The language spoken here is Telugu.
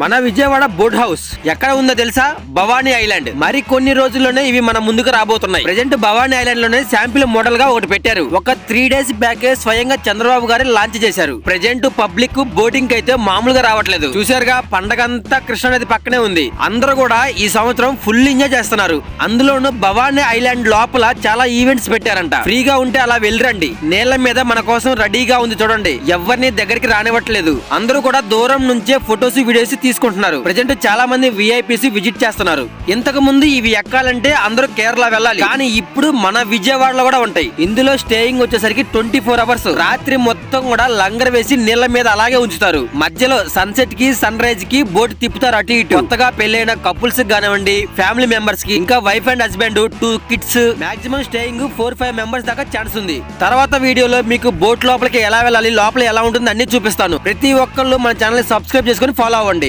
మన విజయవాడ బోట్ హౌస్ ఎక్కడ ఉందో తెలుసా? భవానీ ఐలాండ్. మరి కొన్ని రోజుల్లోనే ఇవి మన ముందుకు రాబోతున్నాయి. ప్రజెంట్ భవానీ ఐలాండ్లోనే శాంపిల్ మోడల్గా ఒకటి పెట్టారు. ఒక త్రీ డేస్ బ్యాకే స్వయంగా చంద్రబాబు గారు లాంచ్ చేశారు. ప్రజెంట్ పబ్లిక్ బోటింగ్ అయితే మామూలుగా రావట్లేదు. చూసారుగా పండగంతా కృష్ణానది పక్కనే ఉంది. అందరూ కూడా ఈ సంవత్సరం ఫుల్ ఎంజాయ్ చేస్తున్నారు. అందులోనూ భవానీ ఐలాండ్ లోపల చాలా ఈవెంట్స్ పెట్టారంట. ఫ్రీగా ఉంటే అలా వెళ్ళరండి. నేల మీద మన కోసం రెడీగా ఉంది చూడండి. ఎవరిని దగ్గరికి రానివ్వట్లేదు. అందరూ కూడా దూరం నుంచే ఫొటోస్ వీడియోస్ తీసుకుంటున్నారు. ప్రజెంట్ చాలా మంది విఐపీస్ విజిట్ చేస్తున్నారు. ఇంతకు ముందు ఇవి ఎక్కాలంటే అందరూ కేరళ వెళ్ళాలి. కానీ ఇప్పుడు మన విజయవాడలో కూడా ఉంటాయి. ఇందులో స్టేయింగ్ వచ్చేసరికి ట్వంటీ ఫోర్ అవర్స్ రాత్రి మొత్తం కూడా లంగర్ వేసి నీళ్ళ మీద అలాగే ఉంచుతారు. మధ్యలో సన్సెట్కి సన్ రైజ్కి బోట్ తిప్పుతారు అటు ఇటు. కొత్తగా పెళ్ళైన కపుల్స్ కానివ్వండి ఫ్యామిలీ మెంబర్స్కి ఇంకా wife and husband two kids maximum staying four five members దాకా ఛాన్స్ ఉంది. తర్వాత వీడియోలో మీకు బోట్ లోపలికి ఎలా వెళ్ళాలి లోపల ఎలా ఉంటుంది అన్ని చూపిస్తాను. ప్రతి ఒక్కళ్ళు మన ఛానల్ సబ్స్క్రైబ్ చేసుకొని ఫాలో అవ్వండి.